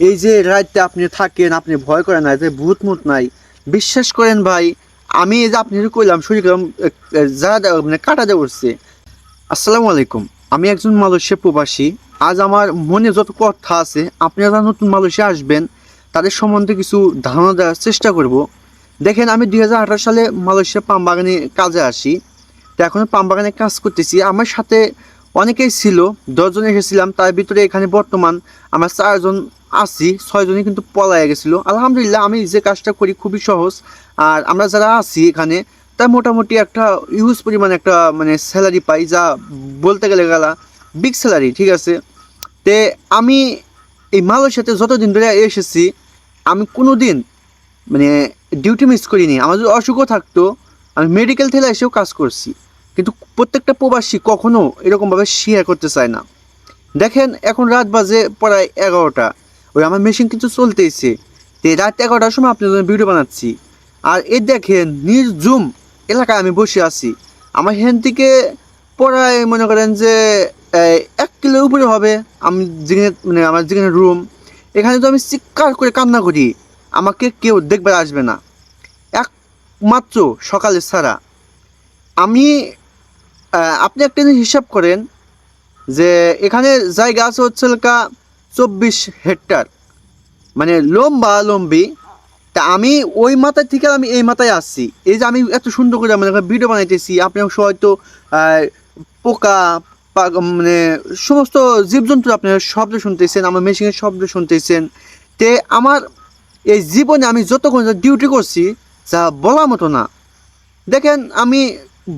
এই যে রাতে আপনি থাকেন, আপনি ভয় করেন না যে ভূত মুত নাই। বিশ্বাস করেন ভাই, আমি এই যে আপনি কইলাম শরীর যারা মানে কাটা দিয়ে উঠছে আসসালামু আলাইকুম, আমি একজন মালয়েশিয়া প্রবাসী। আজ আমার মনে যত কথা আছে আপনারা যারা নতুন মালয়েশিয়া আসবেন, তাদের সম্বন্ধে কিছু ধারণা দেওয়ার চেষ্টা করব। দেখেন, আমি দুই হাজার আঠারো সালে মালয়েশিয়া পাম বাগানে কাজে আসি। তো এখন পাম বাগানে কাজ করতেছি। আমার সাথে অনেকেই ছিল, দশজন এসেছিলাম, তার ভিতরে এখানে বর্তমান আমরা চারজন আছি, ছয়জনই কিন্তু পলায় গেছিল। আলহামদুলিল্লাহ, আমি যে কাজটা করি খুবই সহজ। আর আমরা যারা আছি এখানে, তা মোটামুটি একটা ইউজ পরিমাণ একটা মানে স্যালারি পাই, যা বলতে গেলে গেলা বিগ স্যালারি ঠিক আছে? তে আমি এই মালয়েশিয়াতে যতদিন ধরে এসেছি, আমি কোনো দিন মানে ডিউটি মিস করিনি। আমার যদি অসুখও থাকতো, আমি মেডিকেল থেকে এসেও কাজ করছি। কিন্তু প্রত্যেকটা প্রবাসী কখনো এরকমভাবে শেয়ার করতে চায় না। দেখেন, এখন রাত বাজে প্রায় এগারোটা। ওই আমার মেশিন কিন্তু চলতেইছে। তো রাত এগারোটার সময় আপনার জন্য ভিডিও বানাচ্ছি। আর এই দেখেন নির্জুম এলাকায় আমি বসে আছি। আমার হেন থেকে প্রায় মনে করেন যে এক কিলোর উপরে হবে। আমি যেখানে মানে আমার যেখানে রুম এখানে তো আমি চিৎকার করে কান্না করি। আমাকে কেউ দেখবার আসবে না। একমাত্র সকালে ছাড়া। আমি আপনি একটা জিনিস হিসাব করেন যে এখানে জায়গা আছে হচ্ছে কা চব্বিশ হেক্টর। মানে লম্বা, লম্বি। তা আমি ওই মাথায় থেকে আমি এই মাথায় আসছি। এই যে আমি এত সুন্দর করে মানে ভিডিও বানাইতেছি, আপনি হয়তো পোকা মানে সমস্ত জীবজন্তু আপনার শব্দ শুনতেছেন, আমার মেশিনের শব্দ শুনতেছেন। তে আমার এই জীবনে আমি যতক্ষণ ডিউটি করছি, যা বলার মতো না। দেখেন আমি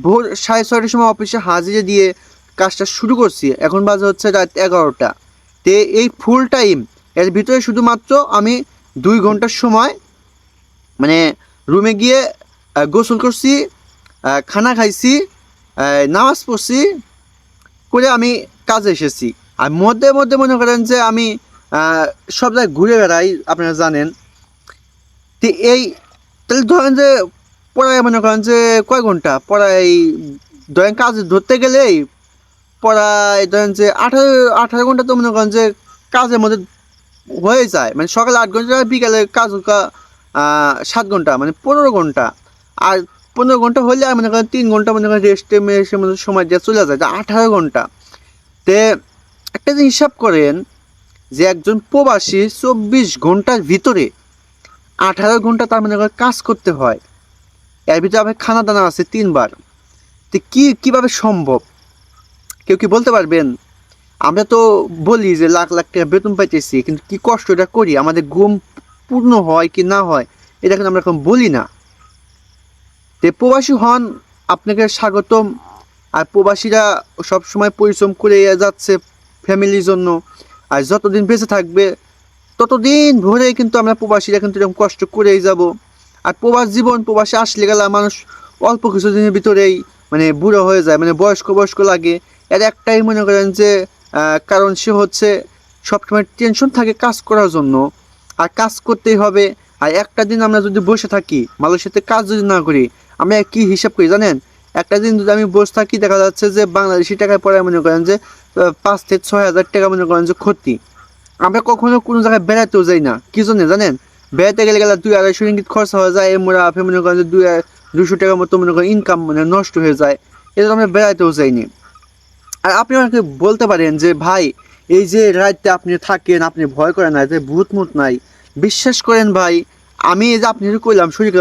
ভোর সাড়ে ছয়টার সময় অফিসে হাজিরে দিয়ে কাজটা শুরু করছি। এখন বাজে হচ্ছে রাত এগারোটা। তে এই ফুল টাইম এর ভিতরে শুধুমাত্র আমি দুই ঘণ্টার সময় মানে রুমে গিয়ে গোসল করছি খানা খাইছি নামাজ পড়ছি করে আমি কাজে এসেছি। আর মধ্যে মধ্যে মনে করেন যে আমি সব জায়গায় ঘুরে বেড়াই, আপনারা জানেন। তো এই, তাহলে ধরেন যে পড়ায় মনে করেন যে কয় ঘণ্টা? পড়াই ধরেন কাজ ধরতে গেলেই পড়ায় ধরেন যে আঠারো আঠারো ঘণ্টা তো মনে করেন যে কাজের মধ্যে হয়ে যায়। মানে সকালে আট ঘণ্টা, বিকালে কাজ সাত ঘণ্টা মানে পনেরো ঘণ্টা। আর পনেরো ঘণ্টা হলে আর মনে করেন তিন ঘণ্টা মনে করেন রেস্টে মেসের মধ্যে সময় দিয়ে চলে যায়। আঠারো ঘণ্টা। তে একটা জিনিস হিসাব করেন যে একজন প্রবাসী চব্বিশ ঘণ্টার ভিতরে আঠারো ঘণ্টা তার মনে করে কাজ করতে হয়। এর ভিতরে আবার খানা দানা আছে তিনবার। তো কি, কীভাবে সম্ভব? কেউ কি বলতে পারবেন? আমরা তো বলি যে লাখ লাখ টাকা বেতন পাইতেছি, কিন্তু কি কষ্ট এটা করি? আমাদের ঘুম পূর্ণ হয় কি না হয়, এটা কিন্তু আমরা এখন বলি না। তে প্রবাসী হন, আপনাকে স্বাগতম। আর প্রবাসীরা সব সময় পরিশ্রম করে যাচ্ছে ফ্যামিলির জন্য। আর যতদিন বেঁচে থাকবে, ততদিন ভরে কিন্তু আমরা প্রবাসীরা কিন্তু এরকম কষ্ট করেই যাব। আর প্রবাস জীবন, প্রবাসে আসলে গেলে মানুষ অল্প কিছুদিনের ভিতরেই মানে বুড়ো হয়ে যায় মানে বয়স্ক বয়স্ক লাগে। এর একটাই মনে করেন যে কারণ সে হচ্ছে সবসময় টেনশন থাকে কাজ করার জন্য। আর কাজ করতেই হবে। আর একটা দিন আমরা যদি বসে থাকি, মালয়েশিয়াতে কাজ যদি না করি, আমরা কি হিসাব করি জানেন? একটা দিন যদি আমি বসে থাকি, দেখা যাচ্ছে যে বাংলাদেশি টাকায় পরে মনে করেন যে পাঁচ থেকে ছয় হাজার টাকা মনে করেন যে ক্ষতি। আমরা কখনো কোনো জায়গায় বেড়াতেও যাই না। কি জন্য জানেন? বেড়াতে গেলে গেলে দুই আড়াইশো রিঙ্গিত খরচা হয়ে যায় মোরা আপনি মনে করেন যে দুই দুশো টাকার মতো মনে করেন ইনকাম মানে নষ্ট হয়ে যায়। এটা আমরা বেড়াতেও যাইনি। আর আপনি আমাকে বলতে পারেন যে, ভাই, এই যে রাতে আপনি থাকেন, আপনি ভয় করেন না যে ভূত মুত নাই। বিশ্বাস করেন ভাই, আমি এই যে আপনি যে কইলাম, শরীর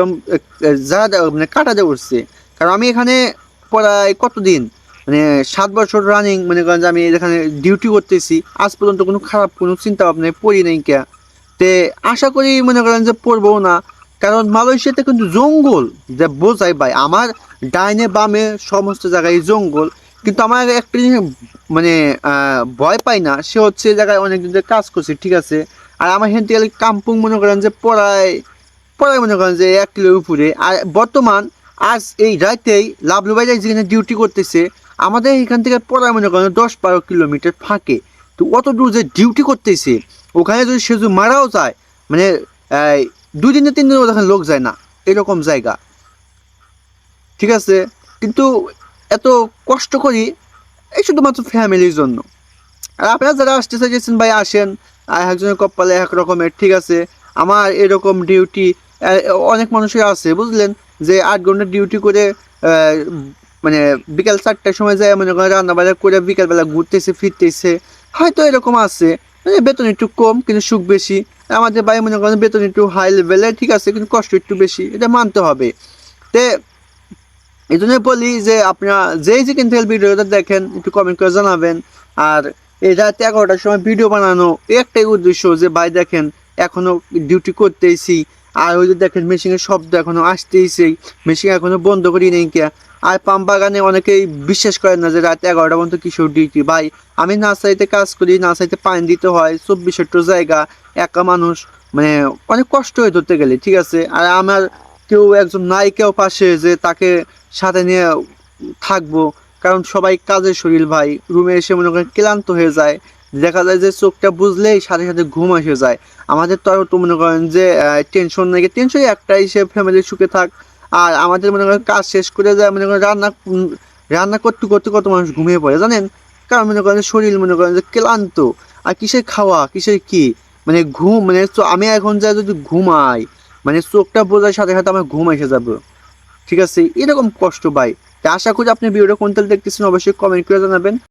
যারা মানে কাটা দিয়ে উঠছে। কারণ আমি এখানে প্রায় কতদিন? মানে সাত বছর রানিং মনে করেন যে আমি এখানে ডিউটি করতেছি। আজ পর্যন্ত কোনো খারাপ কোনো চিন্তা ভাবনায় পড়ি নাই কে। তে আশা করি মনে করেন যে পড়ব না। কারণ মালয়েশিয়াতে কিন্তু জঙ্গল যে বোঝাই ভাই, আমার ডাইনে বামে সমস্ত জায়গায় জঙ্গল। কিন্তু আমার একটা জিনিস মানে ভয় পাই না, সে হচ্ছে জায়গায় অনেক দিন কাজ করছে, ঠিক আছে? আর আমার হেন থেকে কাম্পুং মনে করেন যে পড়ায় পড়ায় মনে করেন যে এক কিলোর উপরে। আর বর্তমান আজ এই রাতেই লাভলুবাই যেখানে ডিউটি করতেছে, আমাদের এখান থেকে পড়ায় মনে করেন দশ বারো কিলোমিটার ফাঁকে। তো অত দূর যে ডিউটি করতেছে, ওখানে যদি সে যদি মারাও যায় মানে দুই দিনে তিন দিনে ওখানে লোক যায় না, এরকম জায়গা। ঠিক আছে? কিন্তু এত কষ্ট করি, এই শুধুমাত্র ফ্যামিলির জন্য। আর আপনারা যারা আসতে চাইছেন ভাই, আসেন। আর একজনের কপালে এক রকমের, ঠিক আছে? আমার এরকম ডিউটি অনেক মানুষের আছে, বুঝলেন? যে আট ঘণ্টা ডিউটি করে মানে বিকাল চারটার সময় যায়, মনে করেন রান্না করে বিকালবেলা ঘুরতেছে, ফিরতেছে। হয়তো এরকম আছে। বেতন একটু কম, কিন্তু সুখ বেশি। আমাদের ভাই মনে করেন বেতন একটু হাই লেভেলে ঠিক আছে, কিন্তু কষ্ট একটু বেশি। এটা মানতে হবে। তে এই জন্য বলি যে আপনারা যেই যে কিন্তু ভিডিওটা দেখেন, একটু কমেন্ট করে জানাবেন। আর এই রাত এগারোটার সময় ভিডিও বানানো একটাই উদ্দেশ্য যে, ভাই দেখেন, এখনও ডিউটি করতেইছি। আর ওই যে দেখেন মেশিনের শব্দ এখনও আসতেইছেই। মেশিন এখনও বন্ধ করি নেই কে। আর পাম বাগানে অনেকেই বিশ্বাস করেন না যে রাত এগারোটা পর্যন্ত কিশোর ডিউটি। ভাই, আমি নার্সারিতে কাজ করি, নার্সারিতে পানি দিতে হয়, চব্বিশ একটু জায়গা, একা মানুষ মানে অনেক কষ্ট হয়ে ধরতে গেলে, ঠিক আছে? আর আমার কেউ একজন নায়িকাও পাশে যে তাকে সাথে নিয়ে থাকব, কারণ সবাই কাজের শরীর, ভাই। রুমে এসে মনে করেন ক্লান্ত হয়ে যায়। দেখা যায় যে চোখটা বুঝলেই সাথে সাথে ঘুম এসে যায়। আমাদের তো মনে করেন যে টেনশন নেই টেনশন একটাই, সে ফ্যামিলির সুখে থাক। আর আমাদের মনে করেন কাজ শেষ করে যায়, মনে করেন রান্না রান্না করতে করতে কত মানুষ ঘুমিয়ে পড়ে, জানেন? কারণ মনে করেন শরীর, মনে করেন যে ক্লান্ত। আর কিসের খাওয়া, কিসের কি? মানে ঘুম মানে আমি এখন যাই যদি ঘুমাই মানে চোখটা বোঝার সাথে সাথে আমার ঘুম এসে যাবে। ঠিক আছে? এরকম কষ্ট তা আশা করি আপনি ভিডিওটা কোন তাহলে দেখতেছেন, অবশ্যই কমেন্ট করে জানাবেন।